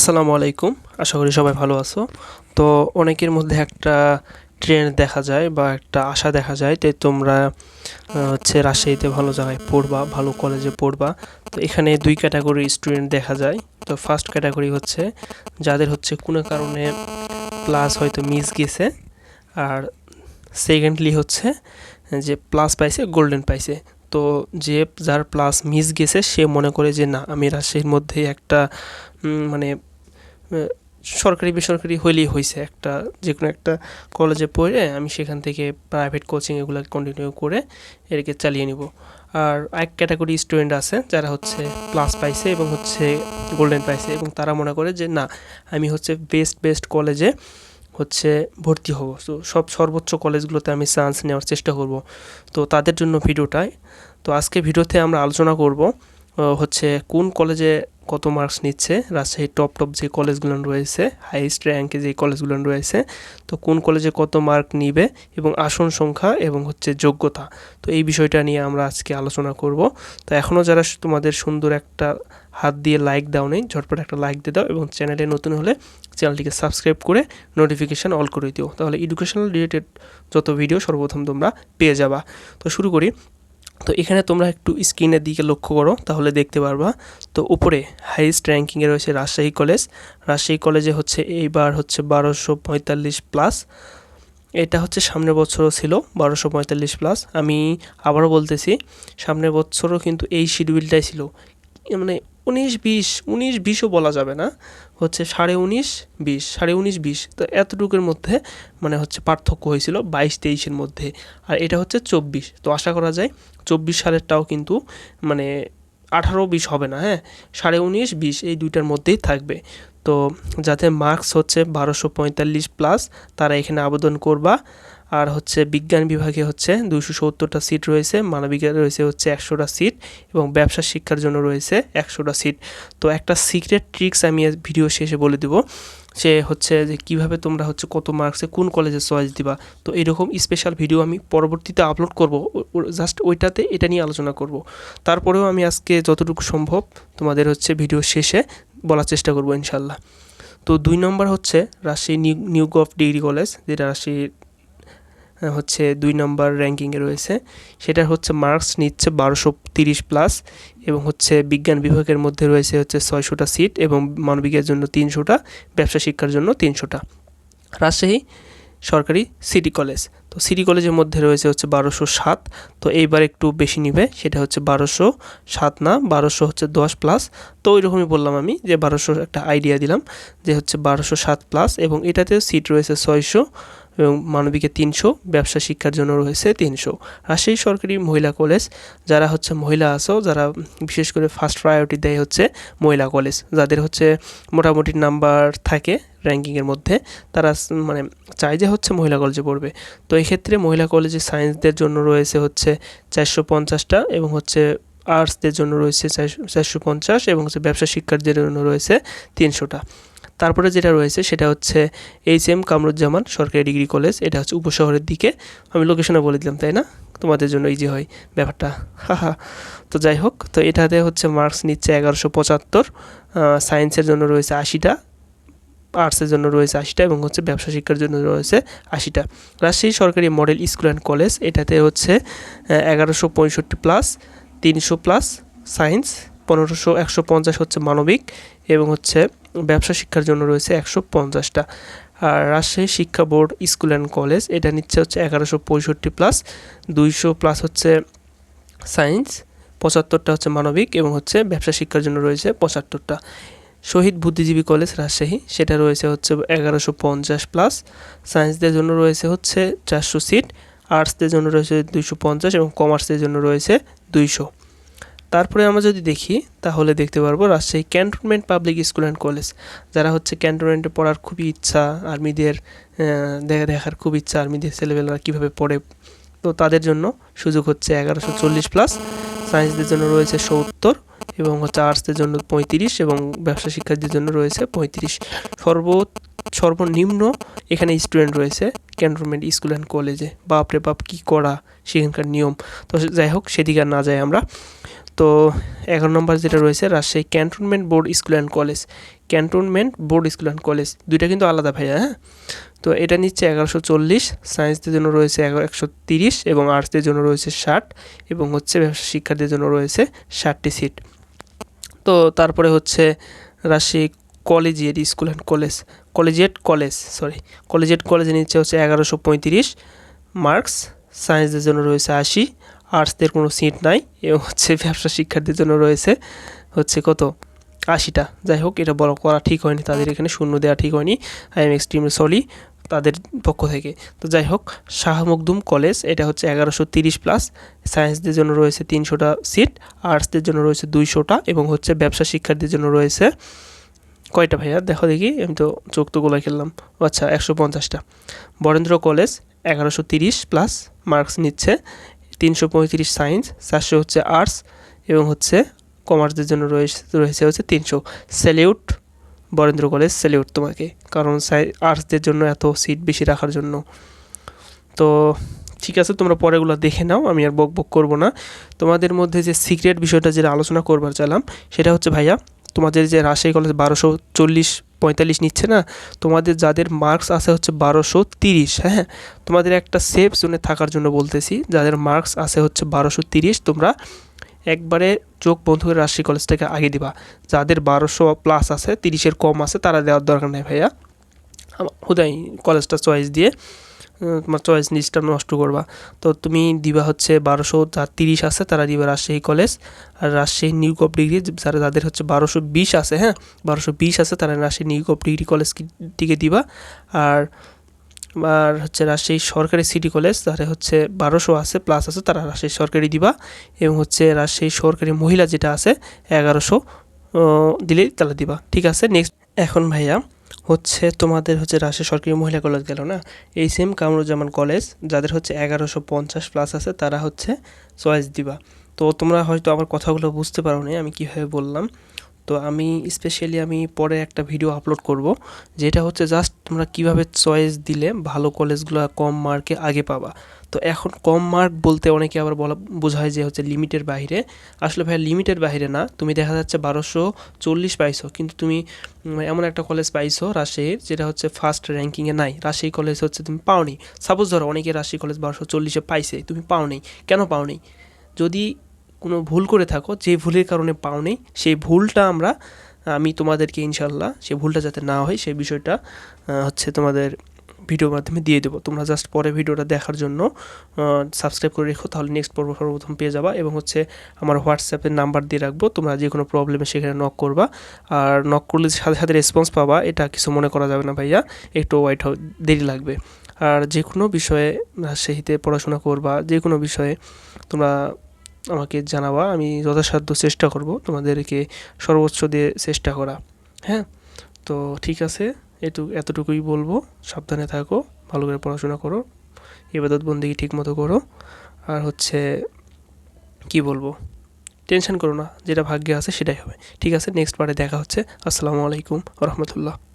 আসসালামু আলাইকুম। আশা করি সবাই ভালো আছো। তো অনেকের মধ্যে একটা ট্রেন্ড দেখা যায় বা একটা আশা দেখা যায় যে তোমরা হচ্ছে রাজশাহীতে ভালো জায়গায় পড়বা, ভালো কলেজে পড়বা। তো এখানে দুই ক্যাটাগরি স্টুডেন্ট দেখা যায়। তো ফার্স্ট ক্যাটাগরি হচ্ছে যাদের হচ্ছে কোনো কারণে প্লাস হয়তো মিস গেছে। আর সেকেন্ডলি হচ্ছে যে প্লাস পাইছে গোল্ডেন পাইছে। তো যে যার প্লাস মিস গেছে, সে মনে করে যে না, আমি রাজশাহীর মধ্যে একটা মানে সরকারি, বেসরকারি হইলেই হয়েছে একটা যে কোনো একটা কলেজে পড়ে আমি সেখান থেকে প্রাইভেট কোচিং এগুলো কন্টিনিউ করে এটাকে চালিয়ে নিব। আর এক ক্যাটাগরি স্টুডেন্ট আছে, যারা হচ্ছে প্লাস পাইছে এবং হচ্ছে গোল্ডেন পাইছে এবং তারা মনে করে যে, না, আমি হচ্ছে বেস্ট বেস্ট কলেজে হচ্ছে ভর্তি হব। তো সব সর্বোচ্চ কলেজগুলোতে আমি চান্স নেওয়ার চেষ্টা করব। তো তাদের জন্য ভিডিওটাই। তো আজকে ভিডিওতে আমরা আলোচনা করব হচ্ছে কোন কলেজে কত মার্কস নিচ্ছে? রাজশাহীর টপ টপ যে কলেজগুলো রয়েছে হাইয়েস্ট র্যাঙ্কে যে কলেজগুলো রয়েছে, তো কোন কলেজে কত মার্ক নিবে এবং আসন সংখ্যা এবং হচ্ছে যোগ্যতা? তো এই বিষয়টা নিয়ে আমরা আজকে আলোচনা করব। তো এখনও যারা তোমাদের সুন্দর একটা হাত দিয়ে লাইক দাও নেই, ঝটপট একটা লাইক দিয়ে দাও এবং চ্যানেলে নতুন হলে চ্যানেলটিকে সাবস্ক্রাইব করে নোটিফিকেশান অল করে দিও। তাহলে এডুকেশনাল রিলেটেড যত ভিডিও সর্বপ্রথম তোমরা পেয়ে যাবা। তো শুরু করি। তো এখানে তোমরা একটু স্ক্রিনের দিকে লক্ষ্য করো, তাহলে দেখতে পারবা। তো উপরে হাইয়েস্ট র্যাঙ্কিংয়ে রয়েছে রাজশাহী কলেজ। রাজশাহী কলেজে হচ্ছে এইবার হচ্ছে বারোশো পঁয়তাল্লিশ প্লাস এটা হচ্ছে সামনের বছরও ছিল বারোশো পঁয়তাল্লিশ প্লাস আমি আবারও বলতেছি, সামনের বছরও কিন্তু এই শিডিউলটাই ছিল। মানে উনিশ বিশ, উনিশ বিশও বলা যাবে না। হচ্ছে সাড়ে উনিশ বিশ, সাড়ে উনিশ বিশ। তো এতটুকুর মধ্যে মানে হচ্ছে পার্থক্য হয়েছিল বাইশ তেইশের মধ্যে। আর এটা হচ্ছে চব্বিশ। তো আশা করা যায় চব্বিশ সালেরটাও কিন্তু মানে আঠারো বিশ হবে না হ্যাঁ? সাড়ে উনিশ বিশ এই দুইটার মধ্যেই থাকবে। তো যাতে মার্কস হচ্ছে বারোশো পঁয়তাল্লিশ প্লাস তারা এখানে আবেদন করবা। আর হচ্ছে বিজ্ঞান বিভাগে হচ্ছে দুশো সত্তরটা সিট রয়েছে মানবিকে রয়েছে হচ্ছে একশোটা সিট এবং ব্যবসা শিক্ষার জন্য রয়েছে একশোটা সিট। তো একটা সিক্রেট ট্রিক্স আমি ভিডিও শেষে বলে দেবো সে হচ্ছে যে কীভাবে তোমরা হচ্ছে কত মার্কসে কোন কলেজে চয়েস দিবা। তো এরকম স্পেশাল ভিডিও আমি পরবর্তীতে আপলোড করব জাস্ট ওইটাতে এটা নিয়ে আলোচনা করব। তারপরেও আমি আজকে যতটুকু সম্ভব তোমাদের হচ্ছে ভিডিও শেষে বলার চেষ্টা করব ইনশাল্লাহ তো দুই নম্বর হচ্ছে Rajshahi new new degree college যেটা আহ, হচ্ছে দুই নম্বর র্যাঙ্কিংয়ে রয়েছে। সেটার হচ্ছে মার্কস নিচ্ছে বারোশো তিরিশ প্লাস এবং হচ্ছে বিজ্ঞান বিভাগের মধ্যে রয়েছে হচ্ছে ছয়শোটা সিট এবং মানবিকের জন্য তিনশোটা, ব্যবসা শিক্ষার জন্য তিনশোটা। রাজশাহী সরকারি সিটি কলেজ তো সিটি কলেজের মধ্যে রয়েছে হচ্ছে বারোশো সাত। তো এইবার একটু বেশি নিবে, সেটা হচ্ছে বারোশো সাত না, বারোশো হচ্ছে দশ প্লাস তো ওই রকমই বললাম আমি যে বারোশো একটা আইডিয়া দিলাম যে হচ্ছে বারোশো সাত প্লাস এবং এটাতেও সিট রয়েছে ছয়শো এবং মানবিকে তিনশো, ব্যবসা শিক্ষার জন্য রয়েছে তিনশো। রাজশাহী সরকারি মহিলা কলেজ, যারা হচ্ছে মহিলা আসো যারা বিশেষ করে ফার্স্ট প্রায়োরিটি দেয় হচ্ছে মহিলা কলেজ, যাদের হচ্ছে মোটামুটি নাম্বার থাকে র্যাঙ্কিংয়ের মধ্যে, তারা মানে চায় যে হচ্ছে মহিলা কলেজে পড়বে। তো এই ক্ষেত্রে মহিলা কলেজে সায়েন্সদের জন্য রয়েছে হচ্ছে চারশো পঞ্চাশটা এবং হচ্ছে আর্টসদের জন্য রয়েছে চারশো চারশো পঞ্চাশ এবং হচ্ছে ব্যবসা শিক্ষার্থীদের জন্য রয়েছে তিনশোটা। তারপরে যেটা রয়েছে সেটা হচ্ছে এইচ এম কামরুজ্জামান সরকারি ডিগ্রি কলেজ এটা হচ্ছে উপশহরের দিকে। আমি লোকেশনে বলে দিলাম, তাই না? তোমাদের জন্য ইজি হয় ব্যাপারটা। হাহা। তো যাই হোক, তো এটাতে হচ্ছে মার্কস নিচ্ছে এগারোশো পঁচাত্তর সায়েন্সের জন্য রয়েছে আশিটা। আর্টসের জন্য রয়েছে আশিটা এবং হচ্ছে ব্যবসা শিক্ষার জন্য রয়েছে আশিটা। রাজশাহী সরকারি মডেল স্কুল অ্যান্ড কলেজ, এটাতে হচ্ছে এগারোশো পঁয়ষট্টি প্লাস, তিনশো প্লাস সায়েন্স, পনেরোশো, একশো পঞ্চাশ হচ্ছে মানবিক এবং হচ্ছে ব্যবসা শিক্ষার জন্য রয়েছে একশো পঞ্চাশটা। আর রাজশাহী শিক্ষা বোর্ড স্কুল অ্যান্ড কলেজ, এটা নিচ্ছে হচ্ছে এগারোশো পঁয়ষট্টি প্লাস, দুইশো প্লাস হচ্ছে সায়েন্স, পঁচাত্তরটা হচ্ছে মানবিক এবং হচ্ছে ব্যবসা শিক্ষার জন্য রয়েছে পঁচাত্তরটা। শহীদ বুদ্ধিজীবী কলেজ রাজশাহী। সেটা রয়েছে হচ্ছে এগারোশো পঞ্চাশ প্লাস সায়েন্সদের জন্য রয়েছে হচ্ছে চারশো সিট আর্টসদের জন্য রয়েছে দুইশো পঞ্চাশ এবং কমার্সদের জন্য রয়েছে দুইশো। তারপরে আমরা যদি দেখি, তাহলে দেখতে পারব Rajshahi cantonment public school and college যারা হচ্ছে ক্যান্টনমেন্টে পড়ার খুবই ইচ্ছা আর্মিদের দেখা, দেখার খুব ইচ্ছা আর্মিদের ছেলেবেলারা কীভাবে পড়ে, তো তাদের জন্য সুযোগ হচ্ছে এগারোশো চল্লিশ প্লাস সায়েন্সদের জন্য রয়েছে সত্তর। এবং হচ্ছে আর্টসদের জন্য পঁয়ত্রিশ এবং ব্যবসা শিক্ষার্থীর জন্য রয়েছে পঁয়ত্রিশ। সর্ব, সর্বনিম্ন এখানে স্টুডেন্ট রয়েছে ক্যান্টনমেন্ট স্কুল অ্যান্ড কলেজে বাপরে বাপ, কী করা? সেখানকার নিয়ম। তো যাই হোক, সেদিকে আর না যাই আমরা। তো এগারো নম্বর যেটা রয়েছে, Rajshahi cantonment board school and college. Cantonment board, school and college, দুইটা কিন্তু আলাদা ভাইয়া হ্যাঁ? তো এটা নিচ্ছে এগারোশো চল্লিশ, সায়েন্সদের জন্য রয়েছে একশো তিরিশ এবং আর্টসদের জন্য রয়েছে ষাট এবং হচ্ছে ব্যবসা শিক্ষার্থীদের জন্য রয়েছে ষাটটি সিট। তো তারপরে হচ্ছে Rajshahi collegiate school and college, collegiate college, sorry, collegiate কলেজে নিচ্ছে হচ্ছে এগারোশো পঁয়ত্রিশ মার্কস, সায়েন্সদের জন্য রয়েছে আশি আর্টসদের কোনো সিট নাই এবং হচ্ছে ব্যবসা শিক্ষার্থীদের জন্য রয়েছে হচ্ছে কত? আশিটা। যাই হোক এটা বড় করা ঠিক হয়নি তাদের এখানে শূন্য দেওয়া ঠিক হয়নি। আই এম এক্সট্রিমলি সলি তাদের পক্ষ থেকে। তো যাই হোক শাহ মখদুম কলেজ এটা হচ্ছে এগারোশো তিরিশ প্লাস। সায়েন্সদের জন্য রয়েছে তিনশোটা সিট আর্টসদের জন্য রয়েছে দুইশোটা এবং হচ্ছে ব্যবসা শিক্ষার্থীদের জন্য রয়েছে কয়টা ভাইয়া? দেখো দেখি আমি তো চোখ তো গোলাই খেললাম। ও আচ্ছা একশো পঞ্চাশটা। বরেন্দ্র কলেজ এগারোশো তিরিশ প্লাস মার্কস নিচ্ছে। তিনশো পঁয়ত্রিশ সায়েন্স চারশো হচ্ছে আর্টস এবং হচ্ছে কমার্সের জন্য রয়েছে রয়েছে হচ্ছে তিনশো। স্যালিউট, বরেন্দ্র কলেজ স্যালিউট তোমাকে, কারণ আর্টসদের জন্য এত সিট বেশি রাখার জন্য। তো ঠিক আছে, তোমরা পরেগুলো দেখে নাও, আমি আর বক বক করব না। তোমাদের মধ্যে যে সিক্রেট বিষয়টা যেটা আলোচনা করবার চাইলাম, সেটা হচ্ছে ভাইয়া তোমাদের যে রাজশাহী কলেজ বারোশো চল্লিশ, পঁয়তাল্লিশ নিচ্ছে না, তোমাদের যাদের মার্কস আছে হচ্ছে বারোশো তিরিশ হ্যাঁ তোমাদের একটা সেফ জোনে থাকার জন্য বলতেছি, যাদের মার্কস আছে হচ্ছে বারোশো তিরিশ, তোমরা একবারে চোখ বন্ধ করে রাজশাহী কলেজটাকে আগে দিবা। যাদের বারোশো প্লাস আছে, তিরিশের কম আছে, তারা দেওয়ার দরকার নেই ভাইয়া। হুদাই, কলেজটা চয়েস দিয়ে। তোমার চয়েস লিস্টটা নষ্ট করবা। তো তুমি দিবা হচ্ছে বারোশো তিরিশ আছে, তারা দিবা রাজশাহী কলেজ আর রাজশাহী নিউ কপ ডিগ্রি যারা, যাদের হচ্ছে বারোশো বিশ আছে হ্যাঁ? বারোশো বিশ আছে, তারা রাজশাহী নিউ কপ ডিগ্রি কলেজ দিকে দিবা। আর আর হচ্ছে রাজশাহী সরকারি সিটি কলেজ তারা হচ্ছে বারোশো আছে প্লাস আছে, তারা রাজশাহী সরকারি দিবা। এবং হচ্ছে রাজশাহী সরকারি মহিলা যেটা আছে, এগারোশো দিলেই তারা দিবা। ঠিক আছে? নেক্সট এখন ভাইয়া হচ্ছে তোমাদের হচ্ছে রাজশাহী সরকারি মহিলা কলেজ গেল না? এই সেম কামরুজ্জামান কলেজ, যাদের হচ্ছে এগারোশো পঞ্চাশ প্লাস আছে, তারা হচ্ছে চয়েস দিবা। তো তোমরা হয়তো আমার কথাগুলো বুঝতে পারো নি আমি কীভাবে বললাম। তো আমি স্পেশালি আমি পরে একটা ভিডিও আপলোড করব, যেটা হচ্ছে জাস্ট তোমরা কীভাবে চয়েস দিলে ভালো কলেজগুলো কম মার্কে আগে পাবা। তো এখন কম মার্ক বলতে অনেকে আবার বলা, বোঝায় যে হচ্ছে লিমিটের বাইরে আসলে ভাই লিমিটের বাইরে না, তুমি দেখা যাচ্ছে বারোশো চল্লিশ পাইছো, কিন্তু তুমি এমন একটা কলেজ পাইছো রাজশাহীর, যেটা হচ্ছে ফার্স্ট র্যাঙ্কিংয়ে নাই। রাজশাহী কলেজ হচ্ছে তুমি পাওনি। সাপোজ ধরো অনেকে রাজশাহী কলেজ বারোশো চল্লিশে পাইছে, তুমি পাওনি। কেন পাওনি? যদি কোনো ভুল করে থাকো, যে ভুলের কারণে পাওনি, সেই ভুলটা আমরা, আমি তোমাদেরকে ইনশাল্লাহ সেই ভুলটা যাতে না হয়, সেই বিষয়টা হচ্ছে তোমাদের ভিডিওর মাধ্যমে দিয়ে দেবো। তোমরা জাস্ট পরে ভিডিওটা দেখার জন্য সাবস্ক্রাইব করে রেখো, তাহলে নেক্সট পর্ব সর্বপ্রথম পেয়ে যাবা এবং হচ্ছে আমার হোয়াটসঅ্যাপের নাম্বার দিয়ে রাখব। তোমরা যে কোনো প্রবলেমে সেখানে নক করবা। আর নক করলে সাথে সাথে রেসপন্স পাবা, এটা কিছু মনে করা যাবে না ভাইয়া, একটু ওয়াইট দেরি লাগবে। আর যে কোনো বিষয়ে রাজশাহীতে পড়াশোনা করবা, যে কোনো বিষয়ে তোমরা আমাকে জানাবা, আমি যথাসাধ্য চেষ্টা করব তোমাদেরকে সর্বোচ্চ দিয়ে চেষ্টা করা। হ্যাঁ? তো ঠিক আছে। এটু এতটুকুই বলব। সাবধানে থাকো, ভালো করে পড়াশোনা করো। ইবাদত বন্দিকে ঠিক মতো করো। আর হচ্ছে, কি বলব? টেনশন করো না, যেটা ভাগ্যে আছে সেটাই হবে। ঠিক আছে, নেক্সট পার্টে দেখা হচ্ছে। আসসালামু আলাইকুম রহমতুল্লাহ।